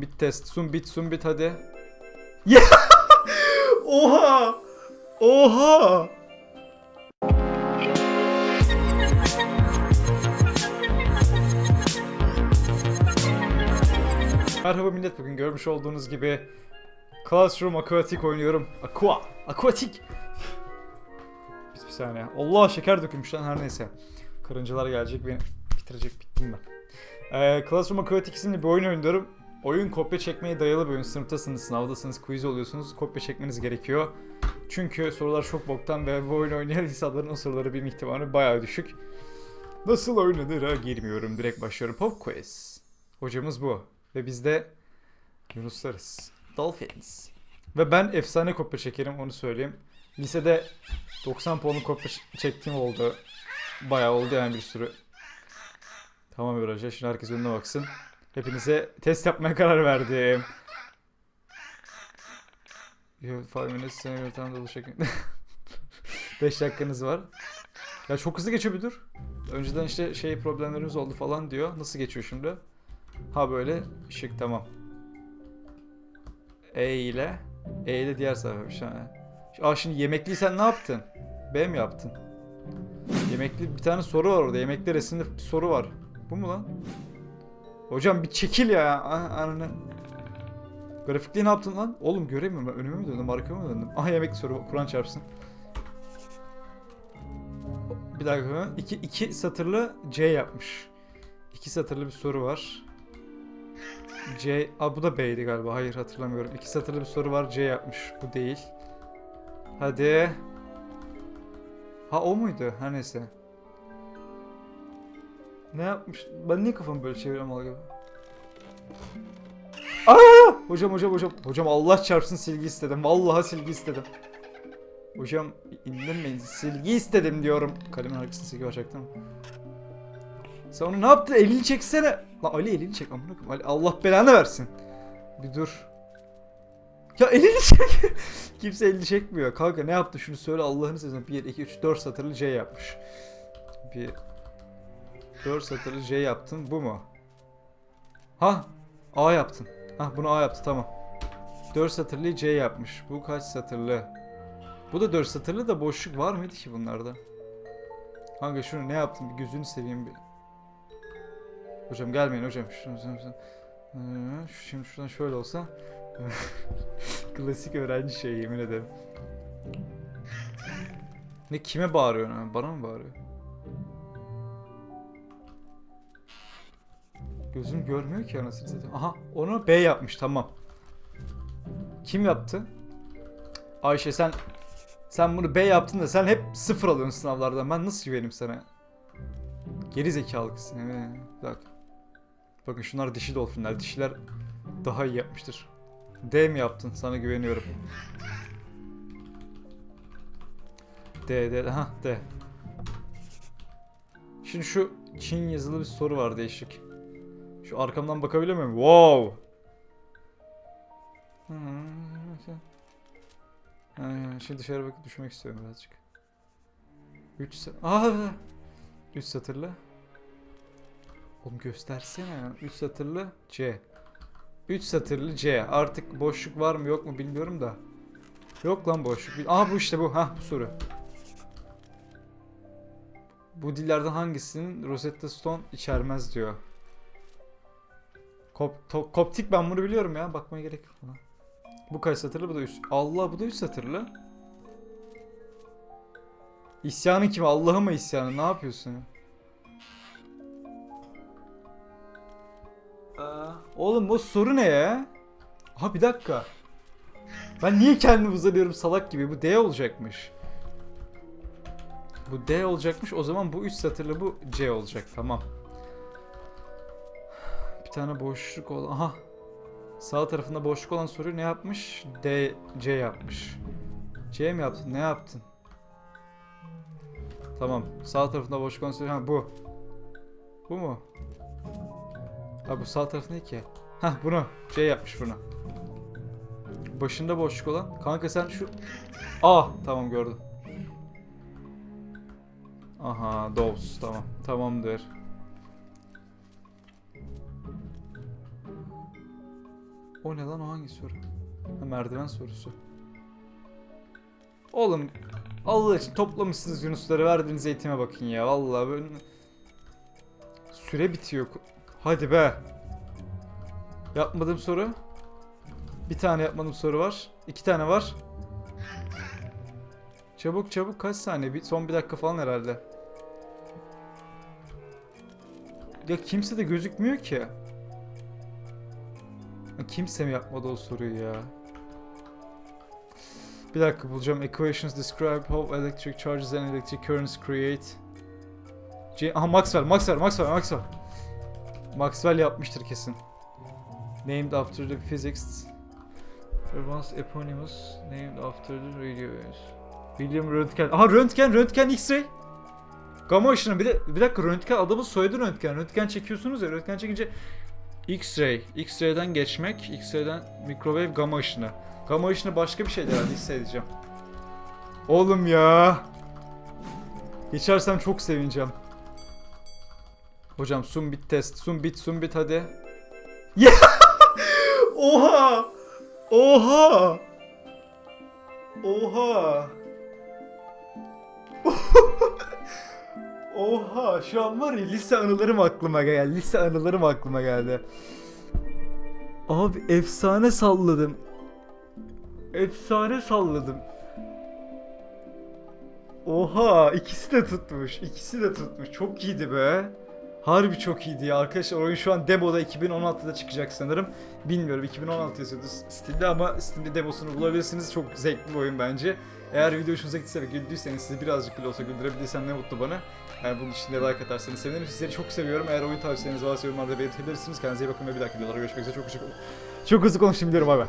Bit test. Sun bit sun bit hadi. Ya! Oha! Oha! Merhaba millet bugün görmüş olduğunuz gibi Classroom Aquatic oynuyorum. Aqua. Aquatic. Bir saniye. Allah şeker dökülmüş lan her neyse. Karıncalar gelecek beni bitirecek bittim ben. Ee, Classroom Aquatic isimli bir oyun oynuyorum. Oyun kopya çekmeye dayalı bir oyun. Sınıftasınız, sınavdasınız, quiz oluyorsunuz. Kopya çekmeniz gerekiyor. Çünkü sorular çok boktan ve bu oyunu oynayan insanların o soruları bilme ihtimali bayağı düşük. Nasıl oynanır'a girmiyorum. Direkt başlıyorum. Pop quiz. Hocamız bu. Ve biz de Yunuslarız. Dolphins. Ve ben efsane kopya çekerim onu söyleyeyim. Lisede 90 puanlı kopya çektiğim oldu. Bayağı oldu yani bir sürü. Tamam Öğrenci. Şimdi herkes önüne baksın. Hepinize test yapmaya karar verdim. You have five your time dolu şeklinde. 5 dakikanız var. Ya çok hızlı geçiyor bir dur. Önceden işte şey problemlerimiz oldu falan diyor. Nasıl geçiyor şimdi? Ha böyle ışık tamam. E ile E ile diğer sayfa bir şey. Aa şimdi yemekliysen ne yaptın? B mi yaptın? Yemekli bir tane soru var orada. Yemekli resimli bir soru var. Bu mu lan? Hocam bir çekil ya. An- Ananı. Grafikliği ne yaptın lan? Oğlum göremiyorum ben. Önüme mi döndüm? Arkama mı döndüm? Aha yemek soru. Kur'an çarpsın. Bir dakika. İki, iki satırlı C yapmış. İki satırlı bir soru var. C... Aa bu da B'ydi galiba. Hayır hatırlamıyorum. İki satırlı bir soru var. C yapmış. Bu değil. Hadi. Ha o muydu? Her neyse. Ne yapmış? Ben niye kafamı böyle çeviriyorum mal gibi? Aa! Hocam hocam hocam. Hocam Allah çarpsın silgi istedim. Vallahi silgi istedim. Hocam indirmeyin. Silgi istedim diyorum. Kalemin arkasında silgi var çaktın mı? Sen onu ne yaptın? Elini çeksene. Lan Ali elini çek. Amına koyayım. Ali Allah belanı versin. Bir dur. Ya elini çek. Kimse elini çekmiyor. Kanka ne yaptı şunu söyle Allah'ını seversen. 1, 2, 3, 4 satırlı C yapmış. Bir 4 satırlı C yaptın. Bu mu? Ha A yaptın. Ha bunu A yaptı tamam. 4 satırlı C yapmış. Bu kaç satırlı? Bu da 4 satırlı da boşluk var mıydı ki bunlarda? Kanka şunu ne yaptın? Bir gözünü seveyim bir. Hocam gelmeyin hocam. Şunu, şunu, şunu. Ee, Şimdi şuradan şöyle olsa. Klasik öğrenci şey yemin ederim. Ne kime bağırıyorsun? ha? Bana mı bağırıyor? Gözüm görmüyor ki anasını satayım. Aha onu B yapmış tamam. Kim yaptı? Ayşe sen sen bunu B yaptın da sen hep sıfır alıyorsun sınavlardan. Ben nasıl güveneyim sana? Geri zekalı kızsın. Bir dakika. Bakın şunlar dişi dolfinler. Dişiler daha iyi yapmıştır. D mi yaptın? Sana güveniyorum. D, D, ha D. Şimdi şu Çin yazılı bir soru var değişik. Şu arkamdan bakabiliyor muyum? Wow! Şimdi dışarı bakıp düşmek istiyorum birazcık. 3 Aa! 3 satırlı. Oğlum göstersene. 3 satırlı C. 3 satırlı C. Artık boşluk var mı yok mu bilmiyorum da. Yok lan boşluk. Aha bu işte bu. Ha bu soru. Bu dillerden hangisinin Rosetta Stone içermez diyor. Kop, to- koptik ben bunu biliyorum ya. Bakmaya gerek yok buna. Bu kaç satırlı? Bu da 3. Allah bu da 3 satırlı. İsyanın kim? Allah'ın mı isyanı? Ne yapıyorsun ya? Aa, oğlum bu soru ne ya? Ha bir dakika. Ben niye kendimi uzanıyorum salak gibi? Bu D olacakmış. Bu D olacakmış. O zaman bu 3 satırlı bu C olacak. Tamam. Tane boşluk ol. Aha. Sağ tarafında boşluk olan soruyu ne yapmış? D, C yapmış. C mi yaptın? Ne yaptın? Tamam. Sağ tarafında boşluk olan soruyu... Ha bu. Bu mu? Ha bu sağ taraf ne ki? Ha bunu. C yapmış bunu. Başında boşluk olan. Kanka sen şu... Ah tamam gördüm. Aha Doves tamam. Tamamdır. O ne lan o hangi soru? Ha, merdiven sorusu. Oğlum Allah için toplamışsınız Yunusları verdiğiniz eğitime bakın ya. Vallahi böyle... Süre bitiyor. Hadi be. Yapmadığım soru. Bir tane yapmadığım soru var. İki tane var. Çabuk çabuk kaç saniye? Bir, son bir dakika falan herhalde. Ya kimse de gözükmüyor ki. Kimse mi yapmadı o soruyu ya? Bir dakika bulacağım. Equations describe how electric charges and electric currents create. C Aha Maxwell, Maxwell, Maxwell, Maxwell. Maxwell yapmıştır kesin. Named after the physics. Once eponymous, named after the radio waves. William Röntgen. Aha Röntgen, Röntgen X-ray. Gamma ışını bir de bir dakika Röntgen adamın soyadı Röntgen. Röntgen çekiyorsunuz ya Röntgen çekince X-ray, X-ray'den geçmek, X-ray'den mikrowave gamma ışını. Gamma ışını başka bir şey herhalde hissedeceğim. Oğlum ya. Geçersem çok sevineceğim. Hocam sun bit test, sun bit, sun bit hadi. Ya! Oha! Oha! Oha! Oha şu an var ya lise anılarım aklıma geldi. Lise anılarım aklıma geldi. Abi efsane salladım. Efsane salladım. Oha ikisi de tutmuş. ikisi de tutmuş. Çok iyiydi be. Harbi çok iyiydi ya. Arkadaşlar oyun şu an demoda 2016'da çıkacak sanırım. Bilmiyorum 2016 yazıyordu Steam'de ama Steam'de demosunu bulabilirsiniz. Çok zevkli bir oyun bence. Eğer video hoşunuza gittiyse ve güldüyseniz sizi birazcık bile olsa güldürebildiysem ne mutlu bana. Yani bunun için de like atarsanız sevinirim. Sizleri çok seviyorum. Eğer oyun tavsiyeleriniz varsa yorumlarda belirtebilirsiniz. Kendinize iyi bakın ve bir dahaki videolarda görüşmek üzere. Çok çok çok hızlı konuşayım diyorum abi.